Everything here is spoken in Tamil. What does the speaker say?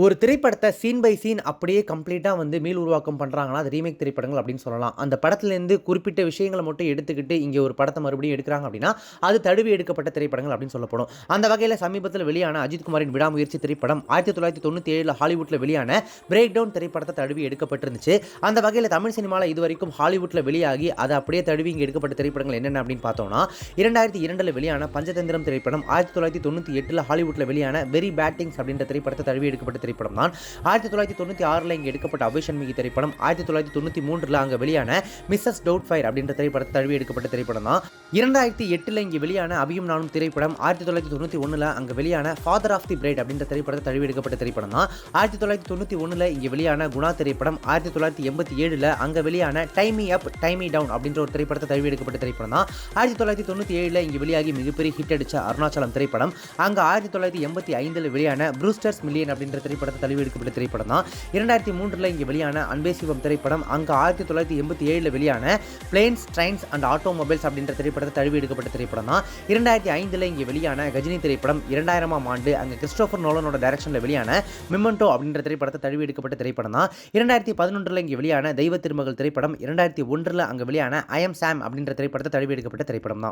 ஒரு திரைப்படத்தை சீன் பை சீன் அப்படியே கம்ப்ளீட்டாக வந்து மீள் உருவாக்கம் பண்ணுறாங்கன்னா அது ரீமேக் திரைப்படங்கள் அப்படின்னு சொல்லலாம். அந்த படத்துலேருந்து குறிப்பிட்ட விஷயங்களை மட்டும் எடுத்துக்கிட்டு இங்கே ஒரு படத்தை மறுபடியும் எடுக்கிறாங்க அப்படின்னா அது தழுவி எடுக்கப்பட்ட திரைப்படங்கள் அப்படின்னு சொல்லப்படும். அந்த வகையில் சமீபத்தில் வெளியான அஜித்குமாரின் விடாமுயற்சி திரைப்படம் ஆயிரத்தி தொள்ளாயிரத்தி தொண்ணூற்றி ஏழில் ஹாலிவுட்டில் வெளியான பிரேக் டவுன் திரைப்படத்தை தழுவி எடுக்கப்பட்டிருந்துச்சு. அந்த வகையில் தமிழ் சினிமாவில் இது வரைக்கும் ஹாலிவுட்டில் வெளியாகி அதை அப்படியே தழுவி இங்கே எடுக்கப்பட்ட திரைப்படங்கள் என்னென்ன அப்படின்னு பார்த்தோம்னா இரண்டாயிரத்தி இரண்டில் வெளியான பஞ்சதந்திரம் திரைப்படம் ஆயிரத்தி தொள்ளாயிரத்தி தொண்ணூற்றி எட்டில் ஹாலிவுட்டில் வெளியான வெரி பேட்டிங்ஸ் அப்படின்ற திரைப்படத்தை தழுவி எடுக்கப்பட்ட திரைப்படம் தான். ஆயிரத்தி தொள்ளாயிரத்தி தொண்ணூற்றி ஆறில் இங்கே எடுக்கப்பட்ட அபிஷன்மிகி திரைப்படம் ஆயிரத்தி தொள்ளாயிரத்தி தொண்ணூற்றி மூன்றில் அங்கே வெளியான மிஸ்ஸஸ் டவுட் ஃபயர் அப்படின்ற திரைப்படத்தை தழுவி எடுக்கப்பட்ட திரைப்படம் தான். இரண்டாயிரத்தி எட்டில் இங்கே வெளியான அபியும் நானும் திரைப்படம் ஆயிரத்தி தொள்ளாயிரத்தி தொண்ணூற்றி ஒன்றில் அங்கே வெளியான ஃபாதர் ஆஃப் தி பிரைட் அப்படின்ற திரைப்படத்தை தழுவி எடுக்கப்பட்ட திரைப்படம் தான். ஆயிரத்தி தொள்ளாயிரத்தி தொண்ணூற்றி ஒன்றில் இங்கே வெளியான குணா திரைப்படம் ஆயிரத்தி தொள்ளாயிரத்தி எண்பத்தி ஏழில் அங்கே வெளியான டைமி அப் டைமி டவுன் அப்படின்ற ஒரு திரைப்படத்தை தழுவி எடுக்கப்பட்ட திரைப்படம் தான். ஆயிரத்தி தொள்ளாயிரத்தி தொண்ணூற்றி ஏழில் இங்கே வெளியாகி மிகப்பெரிய ஹிட் அடிச்ச அருணாச்சலம் திரைப்படம் அங்கே ஆயிரத்தி தொள்ளாயிரத்தி எண்பத்தி ஐந்தில் வெளியான ப்ரூஸ்டர்ஸ் மில்லியன் அப்படின்ற திரைப்படம் திரைப்படத்தை தழுவி எடுக்கப்பட்ட திரைப்படம் தான். இரண்டாயிரத்தி மூன்றில் இங்கே வெளியான அன்பே சிவம் திரைப்படம் அங்கே ஆயிரத்தி தொள்ளாயிரத்தி எண்பத்தி ஏழில் வெளியான பிளேன்ஸ் ட்ரெயின்ஸ் அண்ட் ஆட்டோமொபைல்ஸ் அப்படின்ற திரைப்படத்தை தழுவி எடுக்கப்பட்ட திரைப்படம் தான். இரண்டாயிரத்தி ஐந்தில் இங்கே வெளியான கஜினி திரைப்படம் இரண்டாயிரமாம் ஆண்டு அங்கே கிறிஸ்டோபர் நோலனோட டைரக்ஷனில் வெளியான மிமெண்டோ அப்படின்ற திரைப்படத்தை தழுவி எடுக்கப்பட்ட திரைப்படம் தான். இரண்டாயிரத்தி பதினொன்றில் இங்கே வெளியான தெய்வ திருமகள் திரைப்படம் இரண்டாயிரத்தி ஒன்றில் அங்கே வெளியான ஐ எம் சாம் அப்படின்ற திரைப்படத்தை தழுவி எடுக்கப்பட்ட திரைப்படம் தான்.